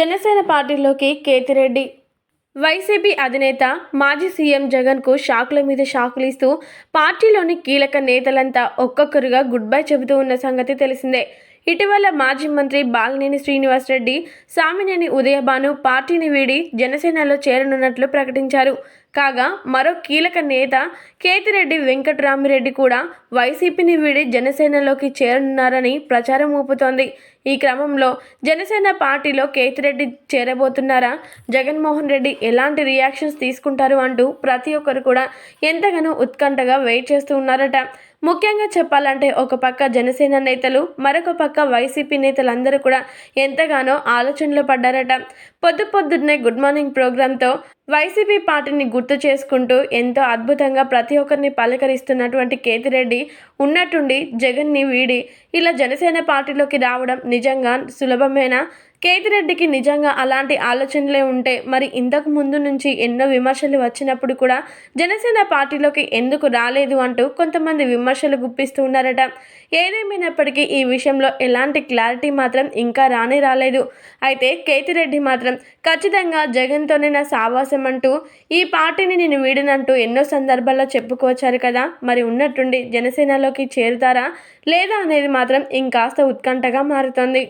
జనసేన పార్టీలోకి కేతిరెడ్డి వైసీపీ అధినేత మాజీ సీఎం జగన్కు షాకుల మీద షాకులు ఇస్తూ పార్టీలోని కీలక నేతలంతా ఒక్కొక్కరుగా గుడ్ బై చెబుతూ ఉన్న సంగతి తెలిసిందే. ఇటీవల మాజీ మంత్రి బాలినేని శ్రీనివాసరెడ్డి సామినేని ఉదయభాను పార్టీని వీడి జనసేనలో చేరనున్నట్లు ప్రకటించారు. కాగా మరో కీలక నేత కేతిరెడ్డి వెంకటరామిరెడ్డి కూడా వైసీపీని వీడి జనసేనలోకి చేరనున్నారని ప్రచారం ఊపుతోంది. ఈ క్రమంలో జనసేన పార్టీలో కేతిరెడ్డి చేరబోతున్నారా? జగన్మోహన్ రెడ్డి ఎలాంటి రియాక్షన్స్ తీసుకుంటారు అంటూ ప్రతి ఒక్కరు కూడా ఎంతగానో ఉత్కంఠగా వెయిట్ చేస్తూ ఉన్నారట. ముఖ్యంగా చెప్పాలంటే ఒక పక్క జనసేన నేతలు మరొక పక్క వైసీపీ నేతలందరూ కూడా ఎంతగానో ఆలోచనలో పడ్డారట. పొద్దు పొద్దున్నే గుడ్ మార్నింగ్ ప్రోగ్రాంతో వైసీపీ పార్టీని గుర్తు చేసుకుంటూ ఎంతో అద్భుతంగా ప్రతి ఒక్కరిని పలకరిస్తున్నటువంటి కేతిరెడ్డి ఉన్నట్టుండి జగన్ని వీడి ఇలా జనసేన పార్టీలోకి రావడం నిజంగా సులభమైన? కేతిరెడ్డికి నిజంగా అలాంటి ఆలోచనలే ఉంటే మరి ఇంతకు ముందు నుంచి ఎన్నో విమర్శలు వచ్చినప్పుడు కూడా జనసేన పార్టీలోకి ఎందుకు రాలేదు అంటూ కొంతమంది విమర్శలు గుప్పిస్తూ ఉన్నారట. ఏదేమైనప్పటికీ ఈ విషయంలో ఎలాంటి క్లారిటీ మాత్రం ఇంకా రానే రాలేదు. అయితే కేతిరెడ్డి మాత్రం ఖచ్చితంగా జగన్తోనే నా సావాసం అంటూ ఈ పార్టీని నేను వీడినంటూ ఎన్నో సందర్భాల్లో చెప్పుకోవచ్చారు కదా. మరి ఉన్నట్టుండి జనసేనలోకి చేరుతారా లేదా అనేది మాత్రం ఇంకాస్త ఉత్కంఠగా మారుతోంది.